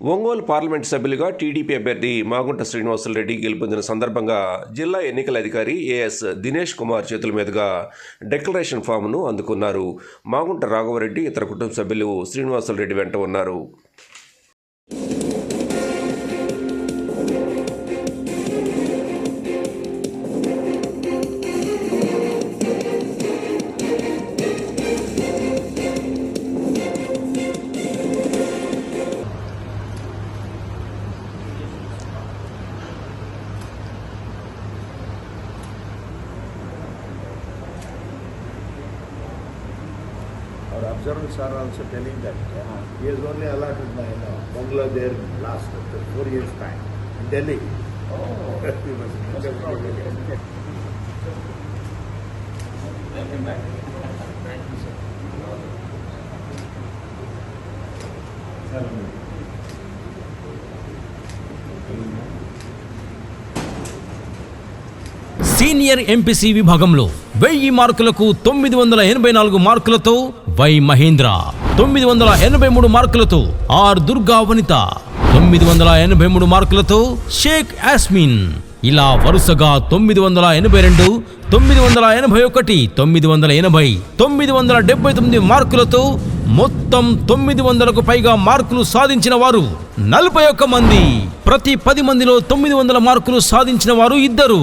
Ongole parliament సభ్యులుగా TDP అభ్యర్థి మాగుంట శ్రీనివాసులరెడ్డి గెలుపొందిన సందర్భంగా జిల్లా ఎన్నికల అధికారి ఏఎస్ దినేష్ కుమార్ చేతుల మీదుగా డిక్లరేషన్ ఫామ్ను అందుకున్నారు. మాగుంట రాఘవరెడ్డి ఇతర కుటుంబ సభ్యులు శ్రీనివాసులరెడ్డి వెంట ఉన్నారు. Observe sir also telling that is only a lot ఉన్నాయి last four years time Delhi senior MPC విభాగంలో వెయ్యి మార్కులకు తొమ్మిది వందల ఎనభై నాలుగు మార్కులతో వై మహేంద్ర. తొమ్మిది వందల ఎనభై మూడు మార్కులతో ఆర్ దుర్గా వనిత. తొమ్మిది వందల ఎనభై మూడు మార్కులతో షేక్ యాస్మిన్. ఇలా వరుసగా తొమ్మిది వందల ఎనభై రెండు తొమ్మిది వందల ఎనభై ఒకటి తొమ్మిది వందల ఎనభై తొమ్మిది వందల డెబ్బై తొమ్మిది మార్కులతో మొత్తం తొమ్మిది వందలకు పైగా మార్కులు సాధించిన వారు నలభై ఒక్క మంది. ప్రతి పది మందిలో తొమ్మిది వందల మార్కులు సాధించిన వారు ఇద్దరు.